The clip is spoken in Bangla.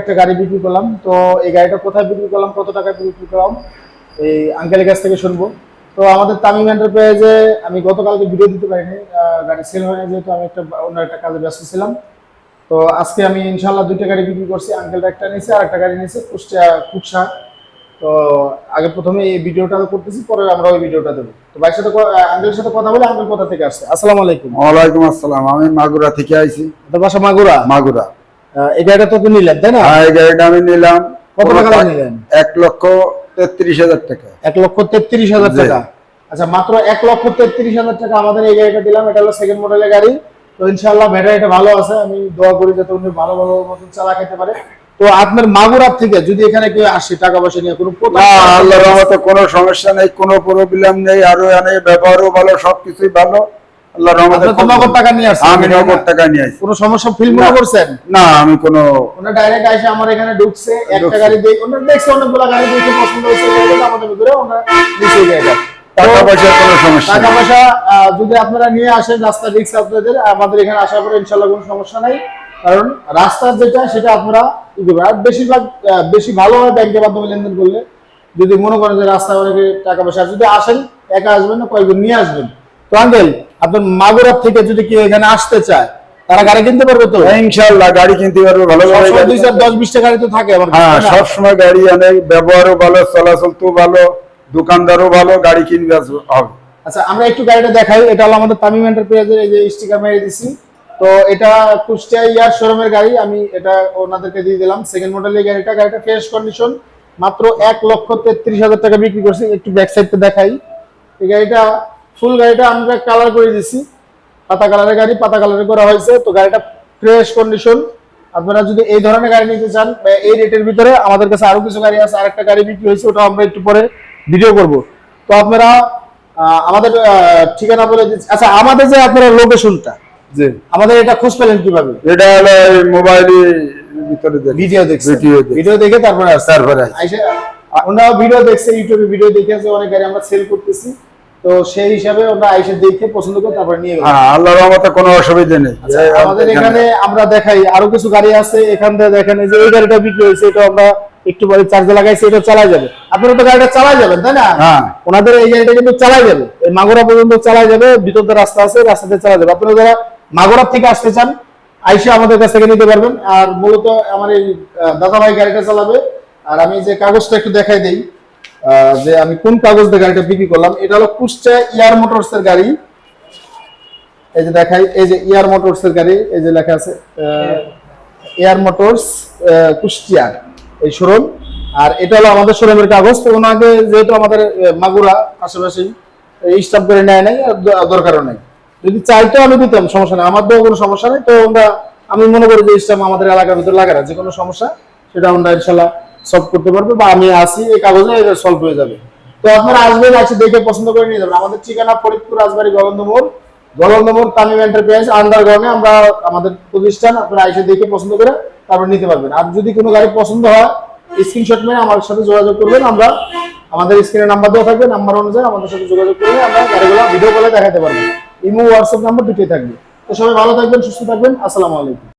একটা গাড়ি বিক্রি করলাম। তো এই গাড়িটা কোথায় বিক্রি করলাম কত টাকায় বিক্রি করলাম এই আঙ্কেলের কাছ থেকে শুনব। তো আমাদের তামিম এন্টারপ্রাইজে আমি গতকালকে ভিডিও দিতে পারিনি গাড়ি সেল হয় যেহেতু আমি একটা অন্য একটা কাজে ব্যস্ত ছিলাম। তো আজকে আমি ইনশাল্লাহ দুইটা গাড়ি বিক্রি করছি আঙ্কেলটা একটা নিয়েছে আর একটা গাড়ি নিয়েছে কুষ্টিয়া কুকসা তো আগে প্রথমে এই ভিডিওটা করতেছি পরে আমরা ওই ভিডিওটা দেবো। তো ভাইয়ের সাথে আঙ্কেলের সাথে কথা বলে আঙ্কেল কোথা থেকে আসছে? আসসালামু আলাইকুম। ওয়ালাইকুম আসসালাম আমি মাগুরা থেকে আইছি। তো বাসা মাগুরা? মাগুরা। এই গাড়িটা তো নিলেন তাই না? আর এই গাড়িটা আমি নিলাম কত টাকা দিয়ে নিলেন? এক লক্ষ তেত্রিশ হাজার টাকা। এক লক্ষ তেত্রিশ হাজার টাকা। আচ্ছা মাত্র এক লক্ষ তেত্রিশ হাজার টাকা আমাদের এই গাড়িটা দিলাম। এটা হলো সেকেন্ড মডেলের গাড়ি। তো ইনশাল্লাহ ব্যাটারিটা ভালো আছে। আমি দোয়া করি যাতে উনি ভালো ভালো মতন চালা খেতে পারে। তো আপনার মাগুরার থেকে যদি এখানে কেউ আসে টাকা পয়সা নিয়ে কোনো আল্লাহর রহমতে কোনো সমস্যা নেই কোনো প্রবলেম নেই। আরও অনেক ব্যবহারও ভালো সবকিছুই ভালো। আল্লাহর রহমতে আপনি নগদ টাকা নিয়ে আসছেন আমি নগদ টাকা নিয়ে আইছি কোনো সমস্যা ফিল মনে করছেন? না আমি কোনো ওনা ডাইরেক্ট এসে আমার এখানে ঢুকছে একটা গাড়ি দিয়ে ওনার দেখছে অনেকগুলো গাড়ি দেখে পছন্দ হয়েছে আমাদের ভিতরে ওনারা নিচে গাড়িটা টাকা পয়সার কোনো সমস্যা টাকা পয়সা যদি আপনারা নিয়ে আসেন রাস্তা রিক্স আপনাদের আমাদের এখানে আসার পরে ইনশাল্লাহ কোনো সমস্যা নাই। কারণ রাস্তার যেটা সেটা আপনারা আর বেশিরভাগ বেশি ভালো হয় ব্যাংকের মাধ্যমে লেনদেন করলে যদি মনে করেন যে রাস্তায় অনেকে টাকা পয়সা যদি আসেন একা আসবেন না কয়েকজন নিয়ে আসবেন। তো আঙ্কেল আপনার মাগুরার থেকে যদি কেউ এখানে আসতে চায় তারা গাড়ি কিনতে পারবে তো? ইনশাল্লাহ গাড়ি কিনতে পারব ভালো দুই চার দশ বিশটা গাড়ি তো থাকে আমার হ্যাঁ? সবসময় গাড়ি অনেক ব্যবহারও ভালো চলাচল তো ভালো দোকানদারও ভালো গাড়ি কিনবে হবে। আচ্ছা আমরা একটু গাড়িটা দেখাই এটা হলো আমাদের তামিম এন্টারপ্রাইজের এই যে স্টিকার মেরে দিছি। তো এটা কুষ্টিয়া ইয়ার শোরুমের গাড়ি আমি এটা ওনাদেরকে দিয়ে দিলাম। সেকেন্ড মডেলের গাড়িটা গাড়িটা ফ্রেশ কন্ডিশন মাত্র এক লক্ষ তেত্রিশ হাজার টাকা বিক্রি করছি। একটু ব্যাক সাইডটা দেখাই। এই গাড়িটা ফুল গাড়িটা আমরা কালার করে দিছি। পাতা কালারের গাড়ি পাতা কালারে করা হয়েছে। তো গাড়িটা ফ্রেশ কন্ডিশন আপনারা যদি এই ধরনের গাড়ি নিতে চান বা এই রেটের ভিতরে আমাদের কাছে আরও কিছু গাড়ি আছে আরেকটা গাড়ি বিক্রি হয়েছে ওটা আমরা একটু পরে ভিডিও করব। তো আপনারা আমাদের ঠিকানা বলে দিচ্ছি। আচ্ছা আমাদের যে আপনারা লোকেশনটা জি। আমাদের এটা খোঁজ পেলেন কীভাবে? এটা হলো মোবাইলে ভিতরে দেখি ভিডিও দেখছে। ভিডিও দেখি। ভিডিও দেখে তারপরে তারপরে ওনারা ভিডিও দেখছে ইউটিউবে ভিডিও দেখেছে অনেক গাড়ি আমরা সেল করতেছি। তো সেই হিসাবে ওরা আইসা দেখে পছন্দ করে তারপরে নিয়ে গেল হ্যাঁ আল্লাহর রহমতে কোনো অসুবিধা নেই। আচ্ছা, আমাদের এখানে আমরা দেখাই আরও কিছু গাড়ি আছে এখান থেকে দেখেন যে এই গাড়িটা বিক্রি হয়েছে এটা আমরা একটু পরে চার্জে লাগাইছি এটা চালা যাবে। আপনারা তো গাড়িটা চালাই যাবেন তাই না? হ্যাঁ। ওনাদের এই গাড়িটা কিন্তু চালাই যাবে। এই মাগুরা পর্যন্ত চালাই যাবে ভিতর রাস্তা আছে রাস্তাতে চালা যাবে। আপনারা যারা মাগুরা থেকে আসতে চান আইসে আমাদের কাছ থেকে নিতে পারবেন। আর মূলত আমার এই দাদা ভাই গাড়িটা চালাবে। আর আমি যে কাগজটা একটু দেখাই দেই যে আমি কোন কাগজ দিয়ে গাড়িটা বিক্রি করলাম, এটা হলো কুষ্টিয়া ইয়ার মোটরস এর গাড়ি। এই যে দেখাই, এই যে ইয়ার মোটরস এর গাড়ি, এই যে লেখা আছে এয়ার মোটরস কুষ্টিয়া, এই শোরুম। আর এটা হলো আমাদের শোরুমের কাগজ, তো ওনাকে যেহেতু আমাদের মাগুরা আশেপাশেই স্টাফ করে নেয় নাই দরকারও নাই। যদি চাইতো আমি দিতাম, সমস্যা নেই। আমার তো কোনো সমস্যা নেই, তো আমরা, আমি মনে করি যে স্টাফ আমাদের এলাকার ভিতরে লাগে না, যে কোনো সমস্যা, সেটা আমরা ইনশাল্লাহ সলভ করতে পারবে বা আমি আসি এই কাগজে এটা সলভ হয়ে যাবে। তো আপনারা আসবেন আছে দেখে পছন্দ করে নিয়ে যাবেন। আমাদের ঠিকানা ফরিদপুর, রাজবাড়ি গগন্দমোড় গগন্দমোড় তামিম এন্টারপ্রাইজ আন্ডারগ্রাউন্ডে আমরা আমাদের প্রতিষ্ঠান, আপনারা এসে দেখে পছন্দ করে তারপর নিতে পারবেন। আর যদি কোনো গাড়ি পছন্দ হয় স্ক্রিনশট মেরে আমার সাথে যোগাযোগ করবেন। আমরা আমাদের স্ক্রিনে নাম্বার দেওয়া থাকবে নাম্বার অনুযায়ী আমাদের সাথে যোগাযোগ করলে আমরা গাড়িগুলো ভিডিও কলে দেখাতে পারব। ইমো হোয়াটসঅ্যাপ নাম্বার দুটোই থাকবে। তো সবাই ভালো থাকবেন, সুস্থ থাকবেন। আসসালামু আলাইকুম।